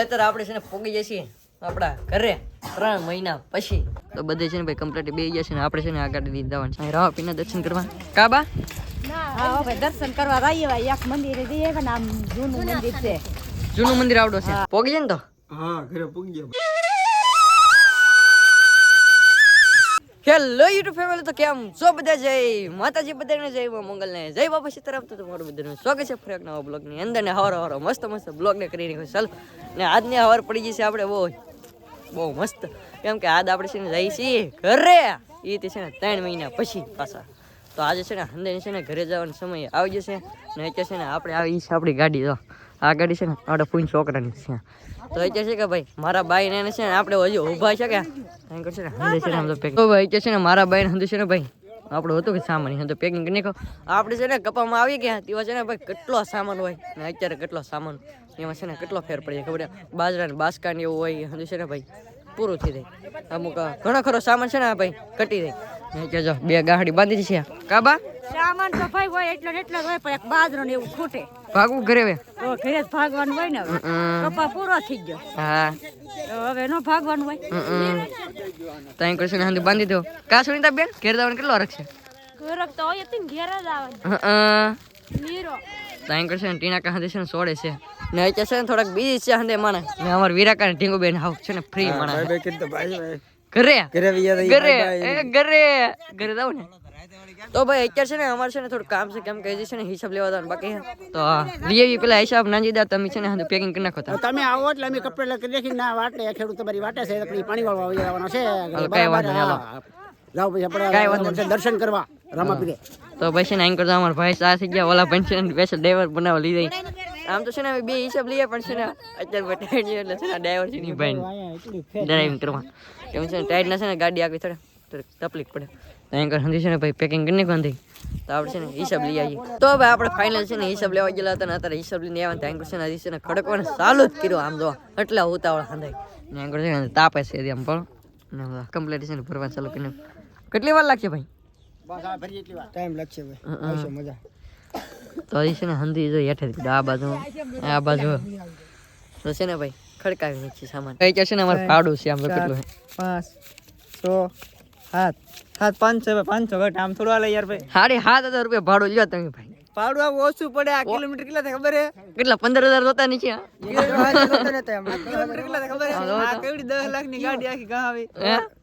અત્યારે આપણે છે ને પોગી જઈએ છીએ આપણા ઘરે ત્રણ મહિના પછી. તો બધે છે ને ભાઈ કમ્પ્લીટ બે ગયા છે ને આપણે છે ને આગળ છે. રાહ પીના દર્શન કરવા. કાબા દર્શન કરવા રાઈએ એક મંદિરે જઈએ કે આમ જૂનું મંદિર છે. જૂનું મંદિર આવડો છે. પોગી જાય ને તો? હા ઘરે પોગી ગયા. હેલો યુટ્યુબ ફેમિલી તો કેમ છો બધા? જય માતાજી, બધાને જય મંગલને. જય બાબા સીતારામ તો તમારું બધાનું સ્વાગત છે ફરી એક નવા બ્લોગની અંદર. ને હવાર હવાર મસ્ત મસ્ત બ્લોગ ને કરી નાખ્યો ચાલ, ને આજની હવાર પડી જશે આપણે બહુ બહુ મસ્ત. કેમ કે આજ આપણે છે ને જઈએ છીએ ઘરે. એ તે છે ને ત્રણ મહિના પછી પાછા. તો આજે છે ને હંદે છે ને ઘરે જવાનો સમય આવી જશે ને અત્યારે છે ને આપણે આવી છે આપણી ગાડી તો આ ગાડી છે ને, આપણે ફૂન છોકરાની છે. તો એ છે કે ભાઈ, મારા બાઈ ને છે ને, આપણે હજુ ઊભા છે કે? છે ને આમ તો તો ભાઈ, અત્યારે છે ને, મારા બાઈ ને હંદે છે ને ભાઈ, આપણે હતું કે સામાન તો પેકિંગ કરી નાખો આપણે છે ને, કપામાં આવી ગયા તેવા છે ને ભાઈ, કેટલો સામાન હોય? ને અત્યારે કેટલો સામાન? એમાં છે ને, કેટલો ફેર પડી જાય, ખબર છે? બાજરા ને બાસકા ને એવું હોય હંદે છે ને ભાઈ. પૂરું થઈ જાય. અમુક ઘણો ખરો સામાન છે ને ભાઈ કટી જાય. કેજો બે ગાડી બાંધી છે કાબા સામાન તો ભાઈ હોય એટલો ને એટલો હોય પણ એક બાજરો ને એવું ખૂટે. ભાગવું ઘરે હવે? તો ઘરે જ ભાગવાનું હોય ને હવે. કપા પૂરો થઈ ગયો. હા. તો હવે નો ભાગવાનું હોય. ત્યાં કરશે ને હંદે બાંધી દો. કા સુનીતા બેન? ઘેર જવાનું કેટલો રખ છે? ગરક તો હોય તી ઘેર જ આવે. નીરો ત્યાં કરશે ને ટીના કા છે ને સોડે છે. ને અત્યારે છે ને થોડાક બીજી છે હંદે માણે. ને અમાર વીરાકા ને ઢીંગુ બેન હાવ છે ને ફ્રી માણે. ભાઈ ભાઈ કીધું ભાઈ ભાઈ. ઘરે. ઘરે ઘરે. એ ઘરે. ઘરે જાવ ને. તો ભાઈ અત્યારે છે ને અમારે છે ને થોડું કામ છે કેમ કે હજી છે ને હિસાબ લેવા દો બાકી છે. તો લઈ પેલા હિસાબ નાંજીદાર તમે છે ને હંદે પેકિંગ કરી નાખો તમે. આવો એટલે અમે કપડે લખી ના વાટે ખેડૂત તમારી વાટે છે પાણી વાળવા આવી જવાનો છે. કઈ વાંધો નહીં, હાલો. જાઓ પછી આપણે દર્શન કરવા રામાપીરે તો પછી ને એન્કર કરતા અમારા ભાઈ સા થઈ ગયા ઓલા પંચન સ્પેશિયલ ડ્રાઈવર બનાવવા લીધી આમ તો છે ને બે હિસાબ લઈએ પણ છે ને અત્યારે બટાડી એટલે છે ને ડ્રાઈવર છે ની ભાઈ ડ્રાઇવિંગ કરવા કેમ છે ટાઈટ ના છે ને ગાડી આગળ થોડે તકલીફ પડે તો અહીં કર છે ને ભાઈ પેકિંગ કરી નાખો હંધી તો આપણે છે ને હિસાબ લઈ આવીએ તો ભાઈ આપણે ફાઇનલ છે ને હિસાબ લેવા ગયેલા હતા ને અત્યારે હિસાબ લઈને આવ્યા ત્યાં છે ને હજી છે ને ખડકવાનું ચાલુ જ કર્યો આમ જો એટલા ઉતાવળ હંધાઈ ને એન્કર છે ને તાપે છે આમ પણ કમ્પ્લીટ છે ને ભરવા ચાલુ કરીને કેટલી વાર લાગશે ભાઈ? બસ આ ફરી એટલી વાર. ટાઈમ લાગશે ભાઈ. આવશે મજા. તો હજી છે ને હંધી જો હેઠે આ બાજુ આ બાજુ. તો છે ને ભાઈ ખડકાવી નીચે સામાન. કઈ છે ને અમારે ભાડું છે આમ તો કેટલું પાંચ છ સાત. સાત પાંચસો પાંચસો ઘટ આમ થોડું હાલે યાર ભાઈ. સાડી સાત હજાર રૂપિયા ભાડું લ્યો તમે ભાઈ. પાડું ઓછું પડે. આ કિલોમીટર કેટલા થાય ખબર હે? કેટલા? પંદર હજાર જોતા નીચે હા? કેટલા ખબર હે? આ કેવડી દસ લાખની ગાડી આખી ગાં આવી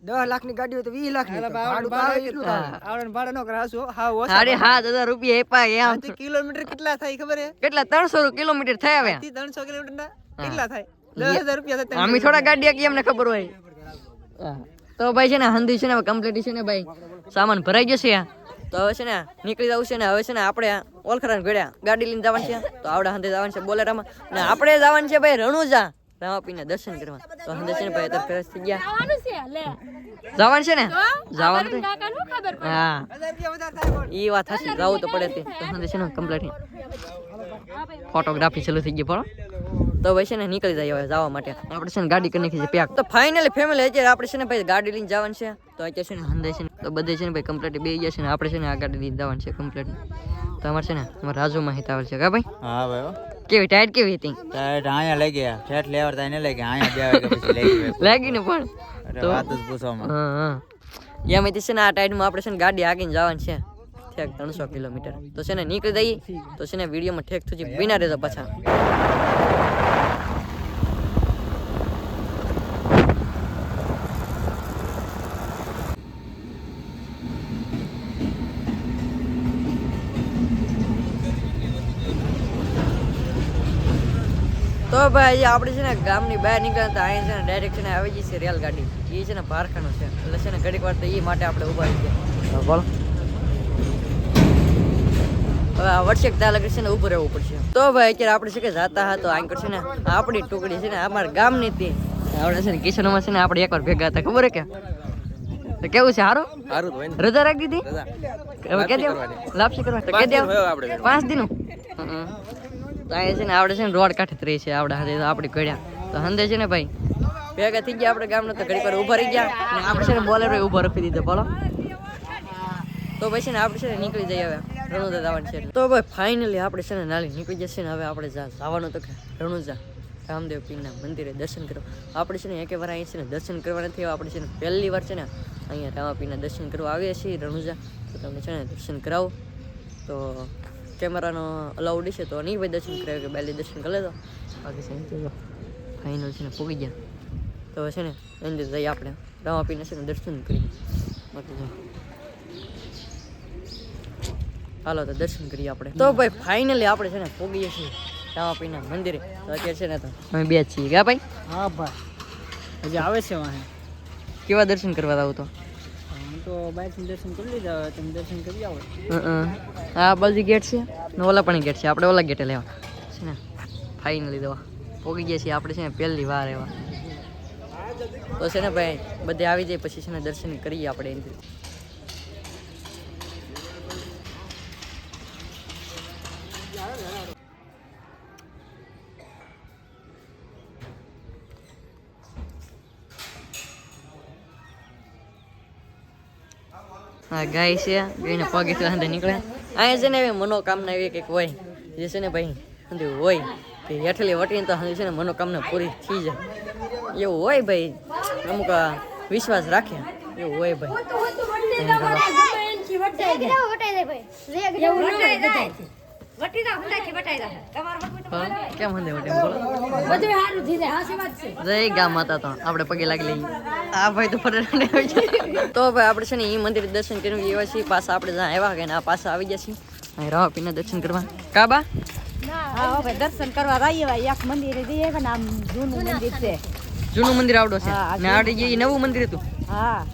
દસ લાખની ગાડી હોય તો વીસ લાખ આવડે ભાડે નો કરાવશો હા ઓછા સાત હજાર રૂપિયા આપ્યા એમ. કિલોમીટર કેટલા થાય ખબર હે? કેટલા? ત્રણસો કિલોમીટર થયા હવે. ત્રણસો કિલોમીટર ના કેટલા થાય? દસ હજાર રૂપિયા થાય અમે થોડા ગાડી આખી અમને ખબર હોય. તો ભાઈ છે ને હંધી છે ને કમ્પ્લીટ છે ને ભાઈ. સામાન ભરાઈ જશે તો હવે છે ને નીકળી જવું છે ને હવે છે ને આપણે ઓલખરાને ગળ્યા ગાડી લઈને જવાનું છે. તો આવડા હંધે જવાનું છે બોલેરામાં. ને આપણે જવાનું છે ભાઈ રણુજા. રામાપીને દર્શન કરવા. તો હંધે છે ને ભાઈ અત્યારે ફેરસ થઈ ગયા. આવવાનું છે લે. જવાનું છે ને? જવાનું હા. એ વાત હશે જવું તો પડે તે. તો હંધે છે ને કમ્પ્લીટ ફોટોગ્રાફી ચાલુ થઈ ગઈ પણ તો ભાઈ છે ને નીકળી જાય હવે જવા માટે આપણે છે ને ગાડી કરી નાખી છે પેક તો ફાઇનલી ફેમિલી અત્યારે આપણે છે ને ભાઈ ગાડી લઈને જવાનું છે તો અત્યારે છે ને હંદાય છે ને તો બધે છે ને ભાઈ કમ્પ્લીટ બે ગયા છે ને આપણે છે ને આ ગાડી લઈને જવાનું છે કમ્પ્લીટ તો અમારે છે ને અમારે રાજુ માં આવે છે કા ભાઈ હા ભાઈ કેવી ટાઈટ કેવી હતી ટાયર અહીંયા લઈ ગયા ઠેઠ લેવર ત્યાં ને લઈ ગયા અહીંયા બે વાગે પછી લઈ ગયા લાગી ને પણ તો વાત જ પૂછવામાં હા હા એમાંથી છે ને આ ટાઈટમાં આપણે છે ને ગાડી આગીને જવાનું છે ઠેક ત્રણસો કિલોમીટર તો છે ને નીકળી દઈએ તો છે ને વિડીયોમાં ઠેક થઈ બિના રહેતો પાછા તો ભાઈ આપણે છે ને ગામની બહાર નીકળ્યા હતા અહીં છે ને ડાયરેક્ટ છે ને આવી છે રેલગાડી એ છે ને પારખાનો છે એટલે છે ને ઘડીક વાર તો એ માટે આપણે ઊભા ગયા બોલો હવે આ વર્ષે ત્યાં લગી છે ને ઊભું રહેવું પડશે તો ભાઈ અત્યારે આપણે છે કે જાતા હતા તો આંકર છે ને આપણી ટુકડી છે ને અમારા ગામની હતી આપણે છે ને કિશનમાં છે ને આપણે એકવાર ભેગા હતા ખબર કે તો કેવું છે સારું સારું રજા રાખી દીધી હવે કે દેવ લાપસી કરવા તો કે દેવ પાંચ દિનો હમ. તો અહીંયા છે ને આપણે છે ને રોડ કાંઠે રહી છે આપણે હાથે આપણે આપણી તો હંદે છે ને ભાઈ ભેગા થઈ ગયા આપણે ગામના તો ઘડી વાર ઊભા રહી ગયા અને આપણે છે ને બોલેરો ઊભા રાખી દીધો બોલો તો પછી ને આપણે છે ને નીકળી જઈએ હવે રણુજા જવાનું છે તો ભાઈ ફાઇનલી આપણે છે ને નાલી નીકળી જશે ને હવે આપણે જવાનું તો કે રણુજા રામદેવ પીરના મંદિરે દર્શન કરવા આપણે છે ને એક વાર અહીંયા છે ને દર્શન કરવા નથી આપણે છે ને પહેલી વાર છે ને અહીંયા રામાપીરના દર્શન કરવા આવીએ છીએ રણુજા તો તમને છે ને દર્શન કરાવો તો કેમેરાનો અલાઉડ છે તો નહીં ભાઈ દર્શન કરાવે કે પહેલી દર્શન કરી લેતો. બાકી છે જો ફાઇનલ છે ને પૂગી ગયા. તો છે ને અંદર જઈએ આપણે. રામાપીના છે ને દર્શન કરીએ બાકી હાલો તો દર્શન કરીએ આપણે. તો ભાઈ ફાઇનલી આપણે છે ને પૂગીએ છીએ રામાપીના મંદિરે. તો અત્યારે છે ને તો અમે બે છીએ. ગયા ભાઈ? હા ભાઈ. હજી આવે છે વાહે. કેવા દર્શન કરવા આવું તો? તો બાઇકનું દર્શન કરી લીધા તમે દર્શન કરી આવો. આ બાજુ ગેટ છે, ને ઓલા પણ ગેટ છે. આપણે ઓલા ગેટે લેવા. છે ને? ફાઇનલી દવા પોગી ગયા છીએ આપણે છે ને, પહેલી વાર એવા. તો છે ને ભાઈ, બધે આવી જાય, પછી છે ને દર્શન કરીએ આપણે એનાથી. હા ગાય છે. ગાયને પગે તો અંદર નીકળે. અહીંયા છે ને એવી મનોકામના એવી કંઈક હોય. જે છે ને ભાઈ અંદર હોય. કે હેઠલી વટીને તો છે ને મનોકામના પૂરી થઈ જાય. એવું હોય ભાઈ. અમુક આ વિશ્વાસ રાખે. એવું હોય ભાઈ. હા, કેમ હંધે વટે બોલો? જય ગા માતા તો. આપણે પગે લાગી લઈએ. આ ભાઈ તો ફટાફટ આવી જાય તો ભાઈ આપણે છે ને મંદિર દર્શન કર્યું એવા છીએ. પાછા આપણે જ્યાં આવ્યા કે આ પાછા આવી ગયા છીએ. અહીં પીને દર્શન કરવા. કાબા હા હવે દર્શન કરવા જઈએ ભાઈ એક મંદિર આમ જૂનું મંદિર છે. જૂનું મંદિર આવડો છે. ને આવડી જે નવું મંદિર હતું? હા.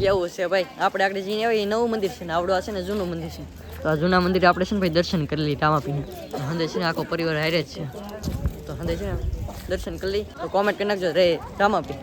એવું છે ભાઈ. આપણે આગળ જઈને આવ્યા એ નવું મંદિર છે ને. આવડો હશે છે ને જૂનું મંદિર છે. તો આ જૂના મંદિરે આપણે છે ને ભાઈ દર્શન કરી લઈએ રામાપીને હંદે છે ને આખો પરિવાર હારે જ છે. તો હંદે છે દર્શન કરી લઈએ. તો કોમેન્ટ કરી નાખજો. રે રામાપી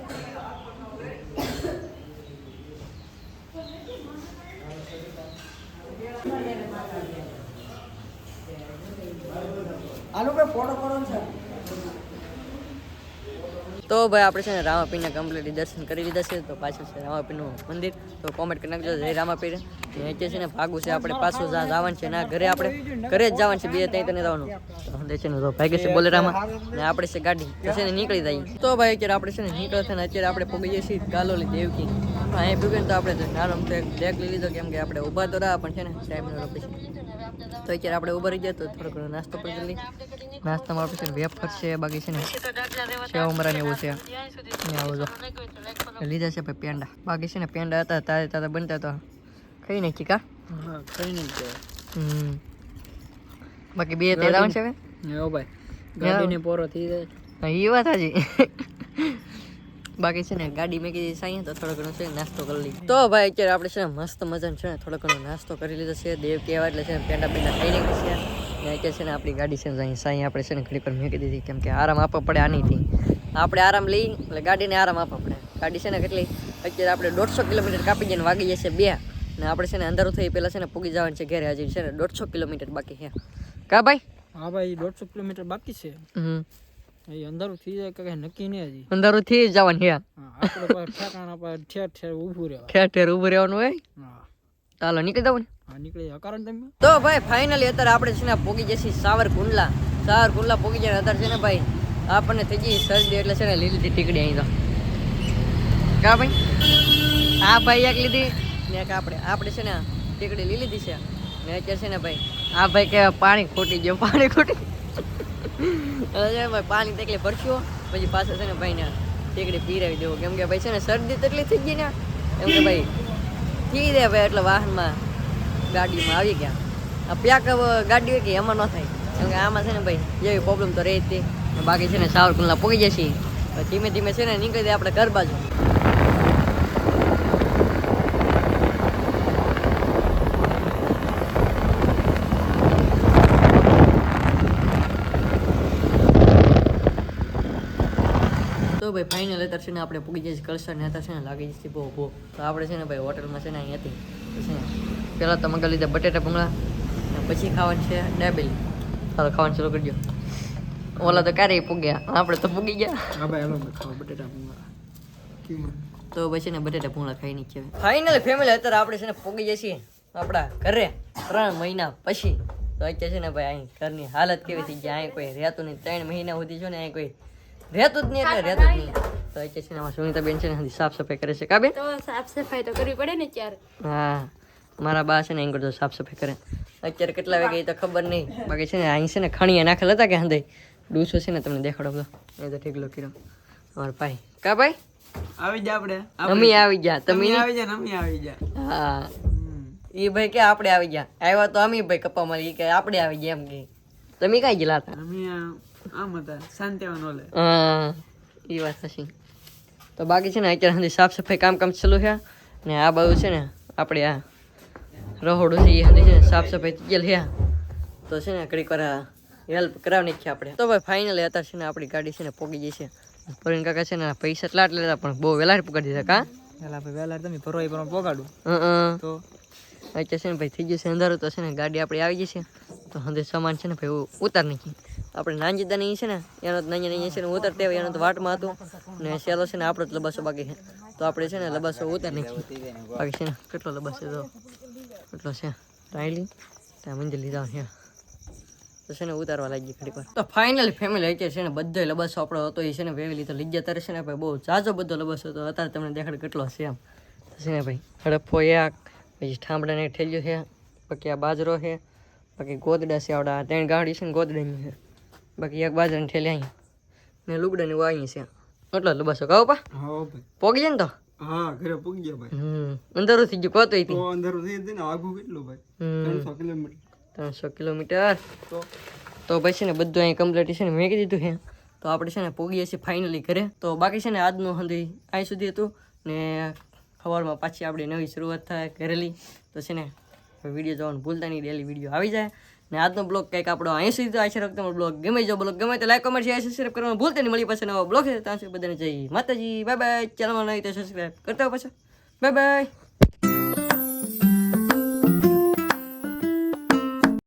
તો ભાઈ આપણે છે ને રામાપીના કમ્પ્લીટલી દર્શન કરી લીધા છે, તો પાછું છે રામાપીનું મંદિર. તો કોમેન્ટ કરી નાખજો જય રામાપીર. નીચે છે ને ભાગું છે, આપણે પાછું જ્યાં જવાનું છે, ના ઘરે આપણે, ઘરે જ જવાનું છે, બે ત્યાં તને જવાનું. છે ને તો ભાઈ છે બોલેરામાં. ને આપણે છે ગાડી છે ને નીકળી જાય તો ભાઈ અત્યારે આપણે છે ને નીકળે છે ને, અત્યારે આપણે પગી જઈએ છીએ ગાલોલી દેવકી. અહીંયા પીવે તો આપણે નારમ તો એક બ્રેક લઈ લીધો કેમ કે આપણે ઊભા તો રહ્યા પણ છે ને ટાઈમનો પછી તો અત્યારે આપણે ઊભા રહી જાય તો થોડો ઘણો નાસ્તો પણ કરી લઈએ. નાસ્તામાં આપણે છે વેફર છે બાકી છે ને સેવ મરા ને એવું છે. ને આવું તો લીધા છે ભાઈ પેંડા. બાકી છે ને પેંડા હતા તારે તારે બનતા તો ખાઈ નાખી કા? હા કઈ નહીં બાકી બે તે રાઉન્ડ છે હવે? ભાઈ. ગાડીને પોરો થઈ જાય. એ વાત હાજી બાકી છે ને ગાડી મેં કીધી સાંઈ તો થોડો ઘણો છે નાસ્તો કરી લીધો તો ભાઈ અત્યારે આપણે છે ને મસ્ત મજાનો છે ને થોડો ઘણો નાસ્તો કરી લીધો છે દેવ કહેવા એટલે છે ને પેંડા પેંડા નાખી છે ને અત્યારે છે ને આપણી ગાડી છે ને અહીં સાંઈ આપણે છે ને ઘડી પર મેં કીધી કેમ કે આરામ આપવો પડે આનીથી આપણે આરામ લઈ એટલે ગાડીને આરામ આપવો પડે ગાડી છે ને કેટલી અત્યારે આપણે દોઢસો કિલોમીટર કાપી જઈને વાગી જશે બે ને આપણે છે ને અંધારું થઈ પહેલાં છે ને પૂગી જવાનું છે ઘરે હજી છે ને દોઢસો કિલોમીટર બાકી છે કા ભાઈ હા ભાઈ દોઢસો કિલોમીટર બાકી છે હમ અંધારું થઈ જાય કે નક્કી નહીં હજી. અંધારું થી જવાનું છે. આપણે પાસે ઠેકાણા પર ઠેર ઠેર ઊભું રહેવા ઠેર ઠેર ઊભું રહેવાનું હોય? ચાલો નીકળી જવું ને. હા નીકળી હકારણ તમે? તો ભાઈ ફાઇનલી અત્યારે આપણે છે ને પોગી જશે સાવરકુંડલા. સાવરકુંડલા પોગી જાય અત્યારે છે ને ભાઈ આપણને થઈ ગઈ શરદી એટલે છે ને લીલી ટીકડી અહીં તો. કા ભાઈ? આ ભાઈ એક લીધી ને એક આપણે. આપણે છે ને ટીકડી લીલી લીધી છે. ને અત્યારે છે ને ભાઈ આ ભાઈ કે પાણી ખોટી ગયો પાણી ખોટી ભાઈ પાણી તકલીફ ભરશું, પછી પાછળ છે ને ભાઈને ટીકડી પીરાવી દેવું. કેમ કે ભાઈ છે ને શરદી તકલીફ થઈ ગઈ ને, એમ કે ભાઈ થઈ દે ભાઈ એટલે વાહનમાં ગાડીમાં આવી ગયા. આ પ્યાક ગાડી હોય કે એમાં ન થાય. કેમ કે આમાં છે ને ભાઈ એવી પ્રોબ્લેમ તો રહે જ તે ને બાકી છે ને સાવરકુંડલા પહોંચી જશે. પછી ધીમે ધીમે છે ને નીકળી દે આપણે ઘર બાજુ. તો ભાઈ ફાઇનલ અત્યારે છે ને આપણે પૂગી જઈશ કલસર ને અત્યારે છે ને લાગી જશે બહુ બહુ તો આપણે છે ને ભાઈ હોટલમાં છે ને અહીં હતી. તો છે ને પહેલાં તો મગા લીધા બટેટા ભૂંગળા પછી ખાવાનું છે ડેબેલી ચાલો ખાવાનું શરૂ કરજો ઓલા તો ક્યારેય પૂગ્યા આપણે તો પૂગી ગયા. હા ભાઈ હાલો ખાવા બટેટા ભૂંગળા. તો પછી ને બટેટા ભૂંગળા ખાઈ નીચે ફાઇનલ ફેમિલી અત્યારે આપણે છે ને પૂગી જઈએ આપણા ઘરે ત્રણ મહિના પછી. તો અત્યારે છે ને ભાઈ અહીં ઘરની હાલત કેવી થઈ ગઈ? અહીં કોઈ રહેતું નહીં. ત્રણ મહિના સુધી છે ને અહીં કોઈ રહેતું જ નહીં એટલે રહેતું જ નહીં તો અત્યારે છે ને બેન સુનિતાબેન છે ને હજી સાફ સફાઈ કરે છે. કા બેન? તો સાફ સફાઈ તો કરવી પડે ને ત્યારે હા. મારા બા છે ને અહીં કરતો સાફ સફાઈ કરે. અત્યારે કેટલા વાગે એ તો ખબર નહીં. બાકી છે ને અહીં છે ને ખણીએ નાખેલા હતા કે હંધાઈ ડૂસો છે ને તમને દેખાડો બધો એ તો ઠીકલો કર્યો અમારા ભાઈ. કા ભાઈ? આવી જા આપણે. અમે આવી ગયા તમે આવી જા ને અમે આવી જા. હા. એ ભાઈ કે આપણે આવી ગયા આવ્યા તો અમે ભાઈ કપ્પા મારી કે આપણે આવી ગયા એમ કે. તમે કઈ ગયેલા હતા? અમે આ- આમ હતા શાંતિવન ઓલે હા એ વાત હશે તો બાકી છે ને અત્યારે સુધી સાફ સફાઈ કામ કામ ચાલુ છે ને આ બધું છે ને આપણે આ રહોડું છે એ હંધી છે ને સાફ સફાઈ થઈ ગયેલ છે તો છે ને ઘડીક વાર હેલ્પ કરાવી નાખીએ આપણે તો ભાઈ ફાઇનલી અત્યારે છે ને આપણી ગાડી છે ને પોગી જઈ છે પ્રવીણ કાકા છે ને પૈસા એટલા આટલા લેતા પણ બહુ વહેલા પકડી દીધા કા પેલા ભાઈ વહેલા તમે ભરો એ પ્રમાણે પોગાડું હં તો અત્યારે છે ને ભાઈ થઈ ગયું છે અંધારું તો છે ને ગાડી આપણી આવી ગઈ છે તો હંધે સામાન છે ને ભાઈ ઉતાર નાખી આપણે નાનજીદાની છે ને, એનો નાની નાની છે ને ઉતરતે હોય એનો તો વાટમાં હતું. ને સેલો છે ને આપણો જ લબાસો બાકી છે. તો આપણે છે ને લબાસો ઉતર નહીં બાકી છે ને, કેટલો લબાસો તો? કેટલો છે? રાયલી? ત્યાં મંજિલ લીધા છે તો છે ને ઉતારવા લાગી ઘડી પર તો ફાઇનલી ફેમિલી અત્યારે છે ને બધો લબાસો આપણો હતો, એ છે ને વેવી લીધો લીધા ત્યારે છે ને ભાઈ બહુ જાજો બધો લબાસો હતો. અત્યારે તમને દેખાડ કેટલો છે એમ. છે ને ભાઈ હડફો એક, પછી ઠામડાને ઠેલ્યું છે. પછી આ બાજરો છે, બાકી ગોદડા છે, આવડા ત્રણ ગાડી છે ને ગોદડાની છે. બાકી એક બાજરાની ઠેલી અહીં ને લુગડાની વાઈ છે. એટલો લબાસો કહો પા. ભાઈ. પોગી જાય ને તો? હા ઘરે પોગી ગયા ભાઈ. હમ. અંધારું થઈ ગયું કોતો હતી તો અંધારું થઈ ગયું ને કેટલું ભાઈ? ત્રણસો કિલોમીટર. ત્રણસો કિલોમીટર. તો? તો પછી ને બધું અહીં કમ્પ્લીટ છે ને મેં કીધું છે તો આપણે છે ને પોગીએ છીએ ફાઇનલી ઘરે. તો બાકી છે ને આજનું હંધી અહીં સુધી હતું. ને સવારમાં પાછી આપણી નવી શરૂઆત થાય કરેલી તો છે ને વીડિયો જોવાનું ભૂલતા નહીં ડેલી વીડિયો આવી જાય. ને આજનો બ્લોગ કંઈક આપણો અહીં સુધી તો આશા રાખતો બ્લોગ ગમે જો બ્લોગ ગમે તો લાઈક કમેન્ટ શેર સબસ્ક્રાઈબ કરવાનું ભૂલતા નહીં. મળી પાસે નવો બ્લોગ છે ત્યાં સુધી બધાને જઈ માતાજી. બાય બાય ચેનલમાં નહીં તો સબસ્ક્રાઈબ કરતા પાછા. Bye bye